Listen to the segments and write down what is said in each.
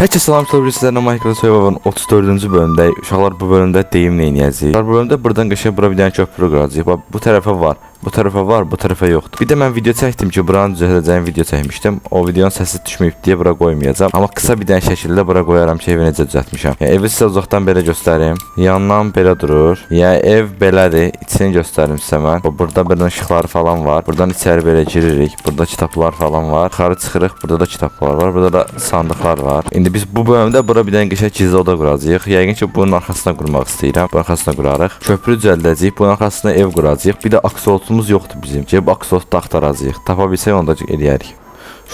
Herkese salam söyləyir sizlərlə Minecraft Survivor'ın 34-cü bölümündəyik. Uşaqlar bu bölümdə deyim nə edəcəyik. Bu bölümdə buradan qəşəng bura bir dənə köprü quracağıq. Bax bu tərəfə var. Bu tərəfə var, bu tərəfə yoxdur. Bir də mən video çəkdim ki, buranı düzəldəcəyim video çəkmişdim. O videonun səsi düşməyib deyə bura qoymayacağam. Amma qısa bir dənə şəkildə bura qoyaram ki, evi necə düzəltmişəm. Yəni evi sizə uzaqdan belə göstərim. Yandan belə durur. Yəni ev belədir. İçini göstərim sizə mən. O burada belə işıqları falan var. Buradan içəri belə giririk. Burada kitablar falan var. Yuxarı çıxırıq. Burada da kitablar var. Burada da sandıqlar var. İndi biz bu bölümdə bura bir dənə qəşəng gizli oda quracağıq. Yəqin ki, bunun arxasına qurmaq istəyirəm. Bunun arxasına qurarıq. Köprü düzəldəcəyik. Bunun arxasına ev quracağıq. Bir də aksolotumuz yoxdur bizim. Gəlib aksolot axtaracağıq. Tapa bilsək onu da eləyərik.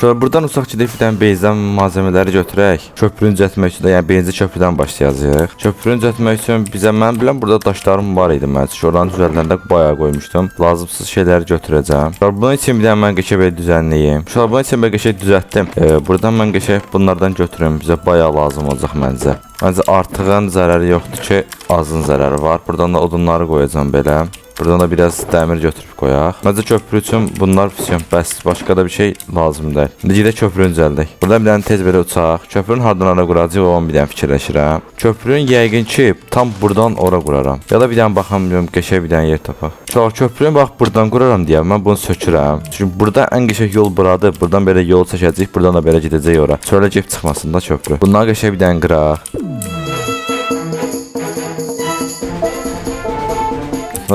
Şöyle buradan uzaq gedib bir dənə beyzdən malzemələri götürək. Köprünü düzəltmək üçün də, yəni benzi köprüdən başlayacağıq. Köprünü düzəltmək üçün bizə mən bilən burada daşlarım var idi mən. Şoranı düzəldəndə bayağı qoymuşdum. Lazımsız şeyləri götürəcəm. Sonra bunun üçün bir dənə mən qəşəng düzənləyim. Sonra bunun üçün mən qəşəng düzəltdim. Ee, buradan mən qəşəng bunlardan götürüm. Bizə bayağı lazım olacaq məncə. Məncə artığın zərəri yoxdur ki, azın zərəri var. Buradan da odunları qoyacağam belə. Buradan da biraz dəmir götürüb qoyaq. Məncə köprü üçün bunlar füsyon bəs. Başqa da bir şey lazım deyil. İndi gedək köprünü düzəldək. Burada bir dənə tez belə uçaq. Köprünün hardan hara quracağıq o bir dənə fikirləşirəm. Köprünün yəqin ki, tam buradan ora quraram. Ya da bir dənə baxam görüm qəşəng bir dənə yer tapaq. Sonra köprünü bax buradan quraram deyə mən bunu sökürəm. Çünki burada ən qəşəng yol buradır. Buradan belə yol çəkəcəyik. Buradan da belə gedəcək ora. Çölə gəlib çıxmasın da köprü. Bundan qəşəng bir dənə qıraq.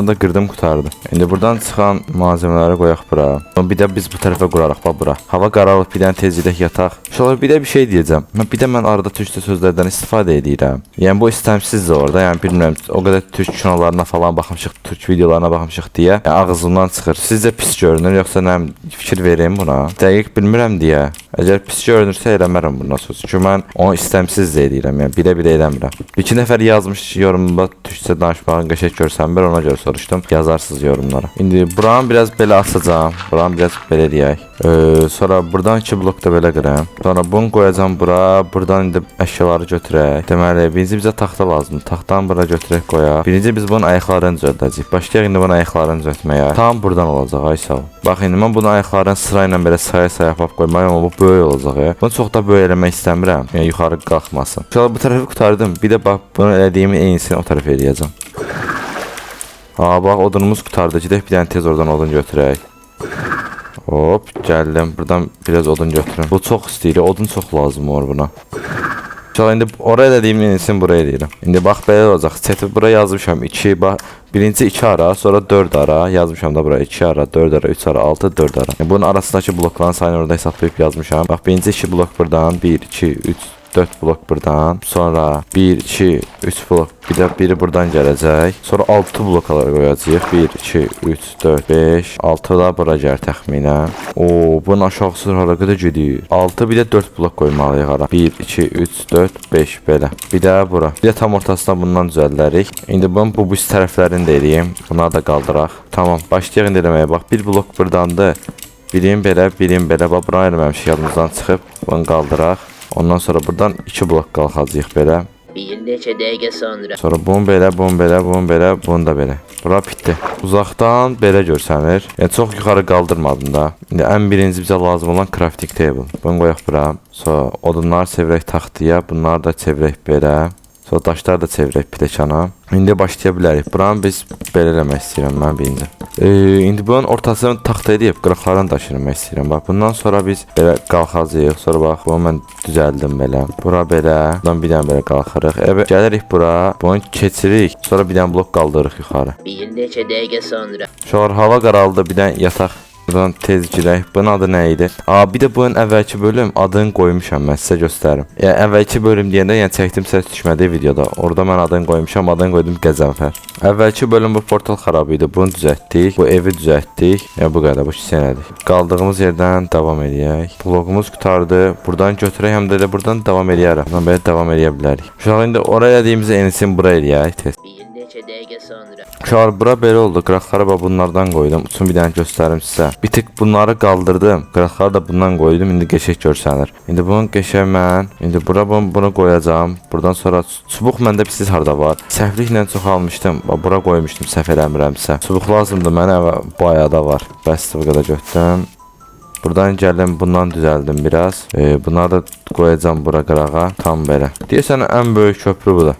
Da qırdım qutardı. İndi buradan çıxan malzemələri qoyaq bura. Bir də biz bu tərəfə qurarıq bax bura. Hava qaralıb bir dənə tez gedək yataq. Uşaqlar bir də bir şey deyəcəm. Mən bir də mən arada türkçə sözlərdən istifadə edirəm. Yəni bu istəmsizdir orada. Yəni bilmirəm o qədər türk kinolarına falan baxmışıq, türk videolarına baxmışıq deyə yəni, ağzımdan çıxır. Sizcə pis görünür yoxsa nə fikir verim buna? Dəqiq bilmirəm deyə. Əgər pis görünürsə eləmərəm bundan söz. Çünki mən onu istəmsiz də edirəm. Yəni bilə-bilə eləmirəm. Bir iki nəfər yazmış yorumda türkçə danışmağın qəşəng görsənmir ona görə soruşdum. Yazarsınız yorumlara. İndi buranı biraz belə asacağam. Buranı biraz belə deyək. Ee, sonra buradan iki blok da belə qıram. Sonra bunu qoyacağam bura. Buradan indi əşyaları götürək. Deməli, birinci bizə taxta lazımdır. Taxtanı bura götürək qoyaq. Birinci biz bunun ayaqlarını düzəldəcəyik. Başlayaq indi bunun ayaqlarını düzəltməyə. Tam buradan olacaq, ay sağ ol. Bax indi mən bunun ayaqlarını sırayla belə saya-saya yapıb qoymalıyam, amma bu böyük olacaq. Ya. Bunu çox da böyük eləmək istəmirəm. Yəni yuxarı qalxmasın. Sonra bu tərəfi qurtardım. Bir də bax bunu elədiyimin eynisini o tərəfə eləyəcəm. Ha bax odunumuz qutardı. Gedək bir dənə tez oradan odun götürək. Hop gəldim. Buradan biraz odun götürüm. Bu çox istəyir. Odun çox lazım olur buna. Çal indi oraya dediğim yenisini buraya deyirəm. İndi bax belə olacaq. Seti bura yazmışam. 2 bax birinci 2 ara, sonra 4 ara yazmışam da buraya 2 ara, 4 ara, 3 ara, 6, 4 ara. Yəni bunun arasındakı blokların sayını orada hesablayıb yazmışam. Bax birinci 2 blok buradan 1 2 3 4 blok buradan. Sonra 1 2 3 blok. Bir də biri buradan gələcək. Sonra 6 blokalar qoyacağıq. 1 2 3 4 5 6 da bura gəlir təxminən. Oo, bunun aşağısı hara qədər gedir? 6 bir də 4 blok qoymalıyıq ara. 1 2 3 4 5 belə. Bir də bura. Bir də tam ortasına bundan düzəldərik. İndi bunun bu bu tərəflərini də eləyim. Bunları da qaldıraq. Tamam, başlayaq indi eləməyə. Bax, bir blok burdandır. Birim belə, birim belə. Bax, bura eləməmişik yadımızdan çıxıb. Bunu qaldıraq. Ondan sonra buradan 2 blok qalxacağıq belə. Bir neçə dəqiqə sonra Sonra bunu belə, bunu belə, bunu belə, bunu da belə. Bura bitdi. Uzaqdan belə görsənir. Yəni çox yuxarı qaldırmadım da. İndi ən birinci bizə lazım olan crafting table. Bunu qoyaq bura. Sonra odunları çevirək taxtaya, bunları da çevirək belə. Sonra daşları da çevirək piləkana. İndi başlaya bilərik. Buranı biz belə eləmək istəyirəm mən birinci. Ee, indi bunun ortasını taxta edib qırıqlarını daşırmaq istəyirəm. Bax bundan sonra biz belə qalxacağıq. Sonra bax bunu mən düzəldim belə. Bura belə. Buradan bir dənə belə qalxırıq. Evet, gəlirik bura. Bunu keçirik. Sonra bir dənə blok qaldırırıq yuxarı. bir neçə dəqiqə sonra an hava qaraldı. Bir dənə yataq. Buradan tez girək. Bunun adı nə idi? Aa, bir də bunun əvvəlki bölüm adını qoymuşam mən sizə göstərim. Yəni əvvəlki bölüm deyəndə yəni çəkdim səs düşmədi videoda. Orada mən adını qoymuşam, adını qoydum Qəzənfər. Əvvəlki bölüm bu portal xarab idi. Bunu düzəltdik. Bu evi düzəltdik. Yəni bu qədər bu kisənədir. Qaldığımız yerdən davam edək. Bloqumuz qutardı. Buradan götürək həm də elə buradan davam edərəm. Buradan belə davam edə bilərik. Uşaq indi oraya dediyimiz enisin bura eləyək tez. Neçə dəqiqə sonra Uşaqlar bura belə oldu. Qıraqları bax bunlardan qoydum. Üçün bir dənə göstərim sizə. Bir tık bunları qaldırdım. Qıraqları da bundan qoydum. İndi qəşəng görsənir. İndi bunun qəşəng mən indi bura bunu, bunu qoyacağam. Buradan sonra çubuq məndə pisiz harda var. Səhvliklə çox almışdım. Bax bura qoymuşdum səhv eləmirəmsə. Çubuq lazımdır mənə və bayağı da var. Bəs bu qədər götürdüm. Buradan gəldim, bundan düzəldim biraz. E, bunları da qoyacağam bura qırağa. Tam belə. Deyəsən ən böyük köprü bu da.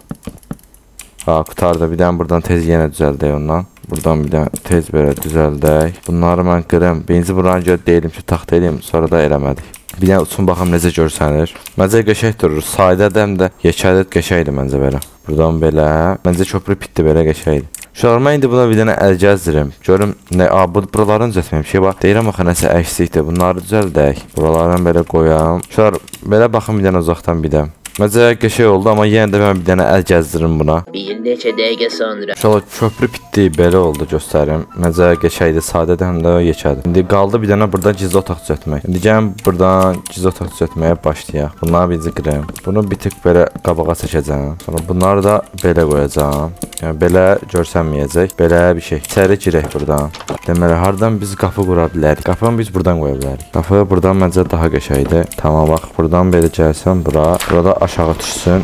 Ha, qutarda bir dənə buradan tez yenə düzəldək ondan. Buradan bir dənə tez belə düzəldək. Bunları mən qırım. Birinci buranı görə deydim ki, taxt eləyim, sonra da eləmədik. Bir dənə uçun baxım necə görsənir. Məncə qəşəng durur. Sadə də həm də yekədə qəşəngdir məncə belə. Buradan belə. Məncə köprü bitdi belə qəşəngdir. Şarma indi buna bir dənə əl gəzdirim. Görüm nə a bu buraların düzəltməyim şey var. Deyirəm axı nəsə əksikdir. Bunları düzəldək. Buralardan belə qoyam. Şar belə baxım bir dənə uzaqdan bir də. Məncə qəşəng oldu, amma yenə də mən bir dənə əl gəzdirim buna. Bir neçə dəqiqə sonra. İnşallah köprü bitdi, belə oldu göstərim. Məncə qəşəngdir, sadədir, həm də yekədir. İndi qaldı bir dənə buradan gizli otaq düzəltmək. İndi gəlin buradan gizli otaq düzəltməyə başlayaq. Bunları birinci qırım. Bunu bir tık belə qabağa çəkəcəm. Sonra bunları da belə qoyacağam. Yəni belə görsənməyəcək. Belə bir şey. İçəri girək buradan. Deməli, hardan biz qapı qura bilərik? Qapını biz buradan qoya bilərik. Qapı buradan məncə daha qəşəngdir. Tamam, bax, buradan belə gəlsəm bura, burada aşağı düşsün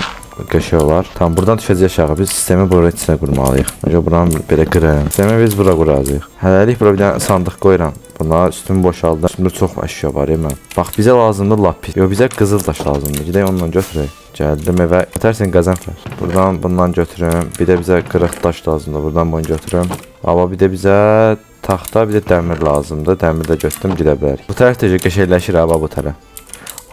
qəşəng olar. Tamam, buradan düşəcək aşağı. Biz sistemi bura içinə qurmalıyıq. Önce buranı belə qırın. Sistemi biz bura quracağıq. Hələlik bura bir dənə sandıq qoyuram. Buna üstümü boşaldım. Üstümdə çox əşya var mən. Bax, bizə lazımdır lapis. Yox, bizə qızıl daş lazımdır. Gedək ondan götürək. Gəldim evə. Ötərsən qazanfər. Buradan bundan götürüm. Bir də bizə qırıq daş lazımdır. Buradan bunu götürüm. Amma bir də bizə taxta, bir də dəmir lazımdır. Dəmir də götürdüm, gedə. Bu tərəf də qəşəngləşir ha bu tərəf.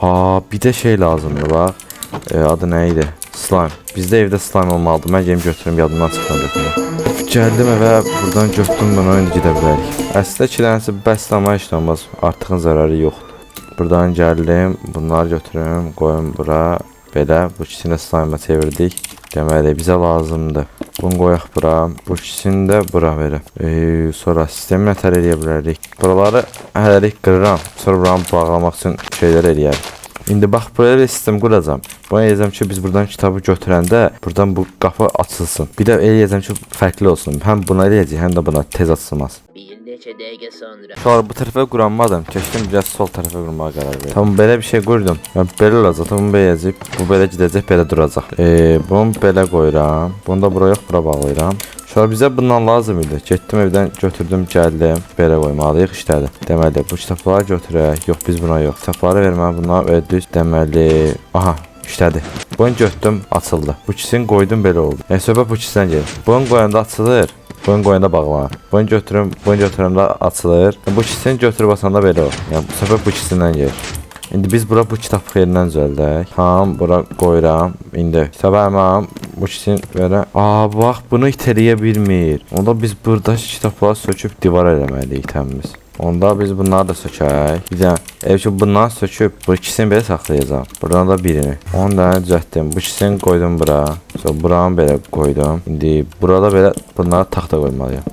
Ha, bir də şey lazımdır bax. E, adı nə idi? Slime. Bizdə evdə slime olmalıdır. Mən yem götürüm, yadımdan çıxdı götürüm. Gəldim evə, buradan götürdüm bunu, indi gedə bilərik. Əslində iki dənəsi bəslama heç olmaz. Artığın zərəri yoxdur. Buradan gəldim, bunları götürüm, qoyum bura. Belə bu ikisini slime çevirdik. Deməli bizə lazımdır. Bunu qoyaq bura. Bu ikisini də bura verim. Ee, sonra sistemi nətər eləyə bilərik? Buraları hələlik qırıram. Sonra buranı bağlamaq üçün şeylər eləyərik. İndi bax buraya sistem quracağam. Buna eləyəcəm ki, biz buradan kitabı götürəndə buradan bu qapı açılsın. Bir də eləyəcəm ki, fərqli olsun. Həm buna eləyəcək, həm də buna tez açılmaz. Bir neçə dəqiqə sonra. Sonra bu tərəfə quranmadım. Keçdim biraz sol tərəfə qurmağa qərar verdim. Tamam belə bir şey qurdum. Yəni belə olacaq. Tamam belə yazıb, bu belə gedəcək, belə duracaq. Eee, bunu belə qoyuram. Bunu da bura yox, bura bağlayıram. Sonra bizə bundan lazım idi. Getdim evdən götürdüm, gəldim. Belə qoymalıyıq, işlədi. Deməli, bu kitabları götürək. Yox, biz buna yox. Kitabları vermə, buna ödük. Deməli, aha, işlədi. Bunu götürdüm, açıldı. Bu ikisini qoydum belə oldu. Yəni söhbət bu ikisindən gedir. Bunu qoyanda açılır. Bunu qoyanda bağlanır. Bunu götürüm, bunu götürəndə açılır. Bu ikisini götürüb basanda belə olur. Yəni səbəb bu ikisindən gedir. İndi biz bura bu kitab xeyrindən düzəldək. Tamam, bura qoyuram. İndi kitabı bu ikisini verə. Aa, bax, bunu itələyə bilmir. Onda biz burada kitabları söküb divar eləməliyik təmiz. Onda biz bunları da sökək. Bir də ev ki bundan söküb bu ikisini belə saxlayacağam. Buradan da birini. Onu da düzəltdim. Bu ikisini qoydum bura. Sonra buranı belə qoydum. İndi burada belə bunlara taxta qoymalıyam.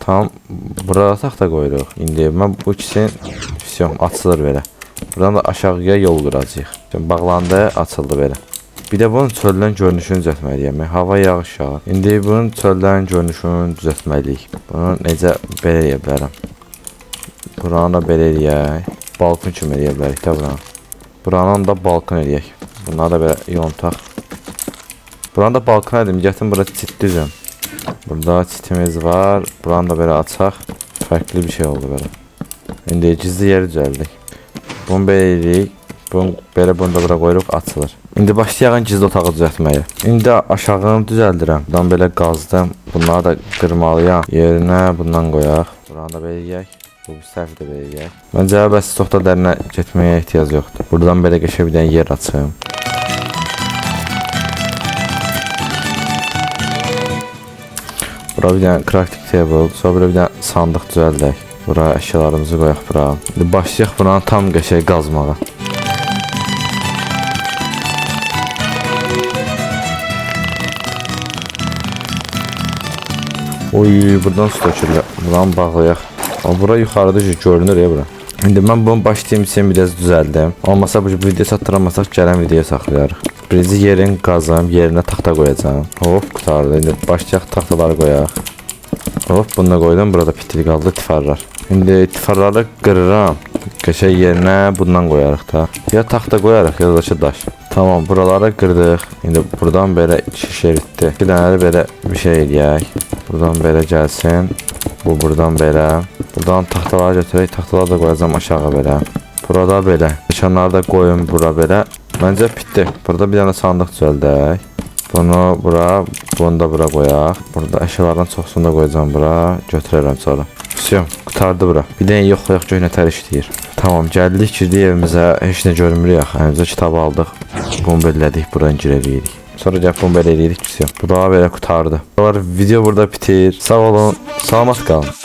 Tam buraya taxta qoyuruq. İndi mən bu ikisini Vəsiyon açılır belə. Buradan da aşağıya yol quracağıq. Şimdi bağlandı, açıldı belə. Bir də bunun çöldən görünüşünü düzəltməliyəm. Hava yağış yağır. İndi bunun çöldən görünüşünü düzəltməliyik. Bunu necə belə eləyə bilərəm? Buranı da belə eləyək. Balkon kimi eləyə bilərik də buranı. Buranın da balkon eləyək. Bunları da belə yontaq. Buranı da balkon edim. Gətin bura çit düzüm. Burada çitimiz var. Buranı da belə açaq. Fərqli bir şey oldu belə. İndi gizli yeri düzəldik. Bunu belə eləyirik. Bunu belə bunu da bura qoyuruq, açılır. İndi başlayaq gizli otağı düzəltməyə. İndi aşağını düzəldirəm. Buradan belə qazdım. Bunları da qırmalıyam. Yerinə bundan qoyaq. Buranı da belə eləyək. Bu səhv də belə eləyək. Məncə bəs çox da dərinə getməyə ehtiyac yoxdur. Buradan belə qəşəng bir dənə yer açım. Bura bir dənə crafting table, sonra belə bir dənə sandıq düzəldək. Bura əşyalarımızı qoyaq bura. İndi başlayaq buranı tam qəşəng qazmağa. Oy, buradan su tökülür. Buranı bağlayaq. Amma bura yuxarıda ki, görünür ya bura. İndi mən bunu başlayım için biraz düzəldim. Olmasa bu video çatdıramasaq gələn videoya saxlayarıq. Birinci yerin qazım, yerinə taxta qoyacağam. Hop, qutardı. İndi başlayaq taxtaları qoyaq. Hop, bunu da qoydum. Burada pitil qaldı, tifarlar. İndi tifarları qırıram. Qəşəng yerinə bundan qoyarıq da. Ya taxta qoyarıq, ya da ki daş. Tamam, buraları qırdıq. İndi buradan belə şiş eritdi. Bir dənə də belə bir şey eləyək. Buradan belə gəlsin. Bu buradan belə. Buradan taxtaları götürək. Taxtaları da qoyacağam aşağı belə. Burada belə. Nişanları da qoyun bura belə. Məncə bitdi. Burada bir dənə sandıq düzəldək. Bunu bura, bunu da bura qoyaq. Burada əşyaların çoxsunu da qoyacağam bura. Götürərəm sonra. Всё, qutardı bura. Bir dənə yoxlayaq gör nətər işləyir. Tamam, gəldik girdik evimizə. Heç nə görmürük axı. Əlimizə kitab aldıq. Bunu bellədik, buranı girə bilirik. Sonra gəlib bunu belə eləyirik. Всё. Bu da belə qutardı. Var video burada bitir. Sağ olun. Salamat qalın.